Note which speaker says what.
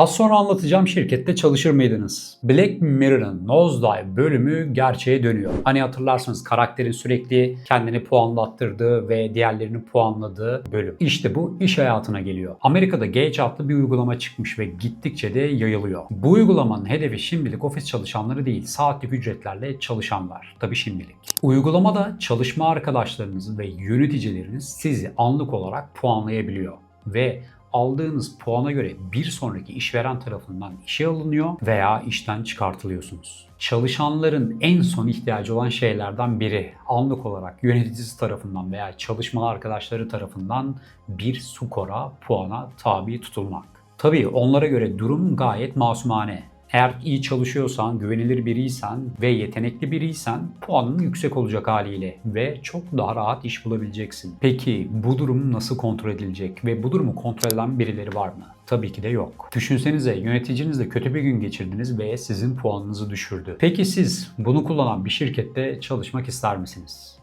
Speaker 1: Az sonra anlatacağım şirkette çalışır mıydınız? Black Mirror'ın Nosedive bölümü gerçeğe dönüyor. Hani hatırlarsınız karakterin sürekli kendini puanlattırdığı ve diğerlerini puanladığı bölüm. İşte bu iş hayatına geliyor. Amerika'da Gage adlı bir uygulama çıkmış ve gittikçe de yayılıyor. Bu uygulamanın hedefi şimdilik ofis çalışanları değil, saatlik ücretlerle çalışanlar. Tabii şimdilik. Uygulamada çalışma arkadaşlarınız ve yöneticileriniz sizi anlık olarak puanlayabiliyor ve aldığınız puana göre bir sonraki işveren tarafından işe alınıyor veya işten çıkartılıyorsunuz. Çalışanların en son ihtiyacı olan şeylerden biri anlık olarak yöneticisi tarafından veya çalışma arkadaşları tarafından bir skora, puana tabi tutulmak. Tabii onlara göre durum gayet masumane. Eğer iyi çalışıyorsan, güvenilir biriysen ve yetenekli biriysen puanın yüksek olacak haliyle ve çok daha rahat iş bulabileceksin. Peki bu durum nasıl kontrol edilecek ve bu durumu kontrol eden birileri var mı? Tabii ki de yok. Düşünsenize yöneticinizle kötü bir gün geçirdiniz ve sizin puanınızı düşürdü. Peki siz bunu kullanan bir şirkette çalışmak ister misiniz?